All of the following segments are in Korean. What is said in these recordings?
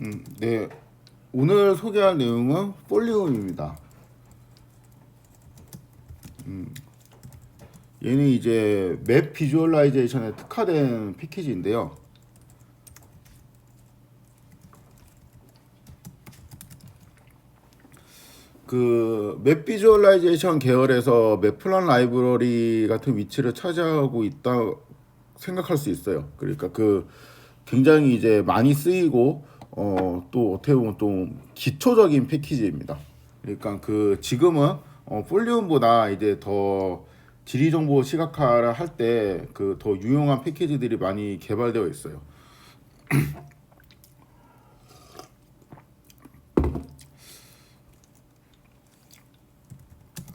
음, 네. 오늘 소개할 내용은 폴리움입니다. 음, 얘는 이제 맵 비주얼라이제이션에 특화된 패키지인데요. 그 맵 비주얼라이제이션 계열에서 맵 플랜 라이브러리 같은 위치를 차지하고 있다 생각할 수 있어요. 그러니까 그 굉장히 이제 많이 쓰이고 어 또 어떻게 보면 좀 기초적인 패키지입니다. 그러니까 그 지금은 어 폴리움보다 이제 더 지리 정보 시각화를 할 때 그 더 유용한 패키지들이 많이 개발되어 있어요.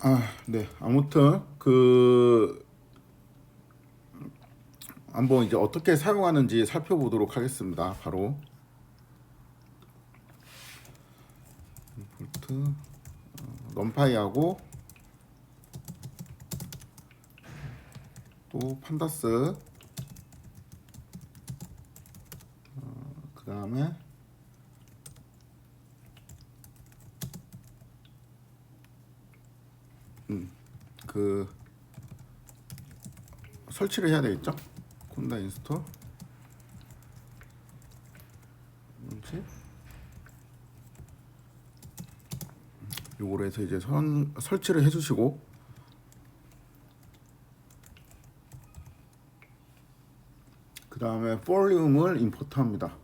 아, 네. 아무튼 그 한번 이제 어떻게 사용하는지 살펴보도록 하겠습니다. 바로 어, 럼파이하고 또 판다스 그 다음에 그 설치를 해야 되겠죠? 콘다 인스톨 뭐지? 요거로 해서 이제 선, 설치를 해주시고 그 다음에 볼륨을 임포트합니다.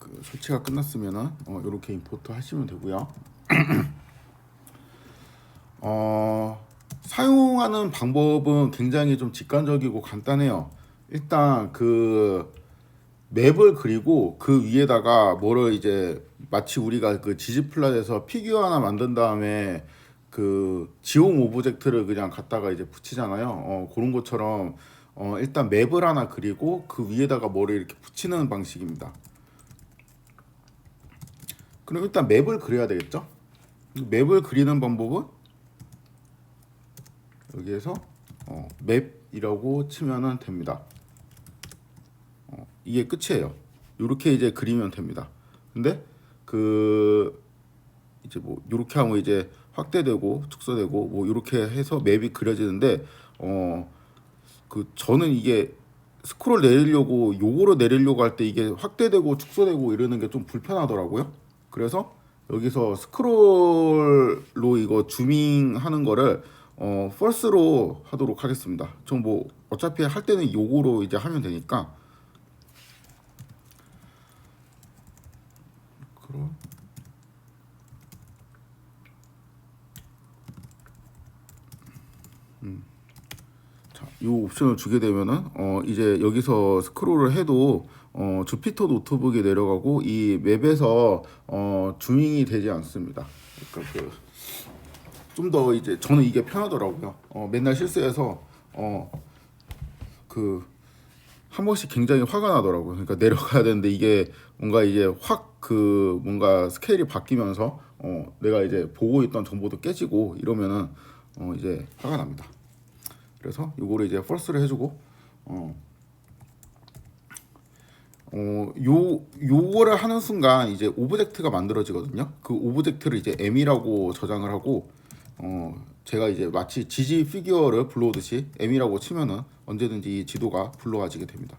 그 설치가 끝났으면은 어, 이렇게 임포트 하시면 되고요. 어, 사용하는 방법은 굉장히 좀 직관적이고 간단해요. 일단 그 맵을 그리고 그 위에다가 뭐를 이제 마치 우리가 그 지지플랫에서 피규어 하나 만든 다음에 그 지용 오브젝트를 그냥 갖다가 이제 붙이잖아요. 어, 그런 것처럼 어, 일단 맵을 하나 그리고 그 위에다가 뭐를 이렇게 붙이는 방식입니다. 그럼 일단 맵을 그려야 되겠죠? 맵을 그리는 방법은 여기에서 어, 맵이라고 치면은 됩니다. 어, 이게 끝이에요. 이렇게 이제 그리면 됩니다. 근데 그 이제 뭐 이렇게 하면 이제 확대되고 축소되고 뭐 이렇게 해서 맵이 그려지는데 어 그 저는 이게 스크롤 내리려고 요거로 내리려고 할 때 이게 확대되고 축소되고 이러는 게 좀 불편하더라고요. 그래서 여기서 스크롤로 이거 주밍하는 거를 어 펄스로 하도록 하겠습니다. 전 뭐 어차피 할 때는 요거로 이제 하면 되니까 그럼 자, 이 옵션을 주게 되면은 어 이제 여기서 스크롤을 해도 어 주피터 노트북이 내려가고 이 맵에서 어 주밍이 되지 않습니다. 그러니까 그 좀 더 이제 저는 이게 편하더라고요. 어 맨날 실수해서 어 그 한 번씩 굉장히 화가 나더라고요. 그러니까 내려가야 되는데 이게 뭔가 이제 확그 뭔가 스케일이 바뀌면서 어 내가 이제 보고 있던 정보도 깨지고 이러면은 어 이제 화가 납니다. 그래서 요거를 이제 펄스를 해주고 어. 어, 요, 요거를 하는 순간 이제 오브젝트가 만들어지거든요. 그 오브젝트를 이제 M이라고 저장을 하고, 어, 제가 이제 마치 지지 피규어를 불러오듯이 M이라고 치면은 언제든지 이 지도가 불러와지게 됩니다.